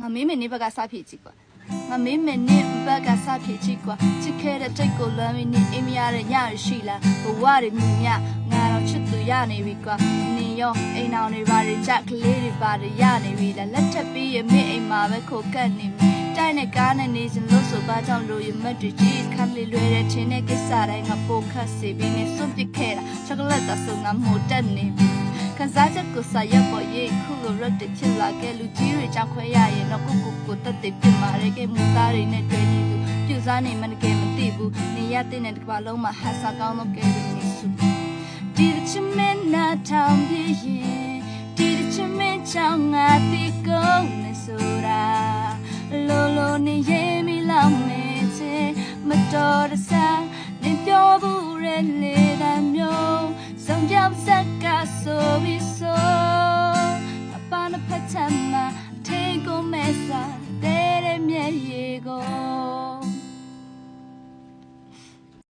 ငါမင်းမနေဘက်ကစဖြစ်ကြည့်ကွာငါမင်းမနေဘက်ကစဖြစ်ကြည့်ကွာချစ်ခဲ့တဲ့တိတ်ကိုလွမ်းပြီးနေအိမ်မရတဲ့ညရရှိလားဘဝတွေမြင်မြငါတော့ချစ်သူရနေပြီကွာနင်ရောအိမ်အောင်တွေပါတွေကြက်ကလေးတွေပါတွေရနေပြီလားလက်ထပ်ပြီးရမင်းအိမ်မှာပဲခိုကတ်နေပြီတိုက်နဲ့ကားနဲ့နေစဉ်လို့ဆိုပါကြောင့်လိုရမတ်တွေကြီးခမ်းလေးလွယ်တဲ့ချင်းတဲ့ကိစ္စတိုင်းငါပိုခတ်စီပြီးနေစွန့်ပစ်ခဲ့တာချောကလက်သာဆိုငါမို့တက်နေပြီ ခန်းစားချက်ကိုစာရက်ပေါ်ရေးခုလိုရက်တချစ်လာခဲ့လူကြီးတွေကြောက်ခွဲရရင်တော့ကိုကိုကိုတက်တက်ပြစ်မာရဲခဲ့မူသားတွေနဲ့တွေ့နေသူပြူစားနေမှတကယ်မသိဘူးနေရတဲ့နဲ့တစ်ပါလုံးမှာဟာစာကောင်းတော့ကဲလို့နေစုဒီချင်မင်းနာထောင်ပြရင်ဒီချင်မင်းချောင်းငါတိကုန်နေဆိုတာလိုလိုနေရေးမိလောက်နေချင်မတော်တဆနေပြောဘူးရဲ့လေ diabza caso viso, apana patama.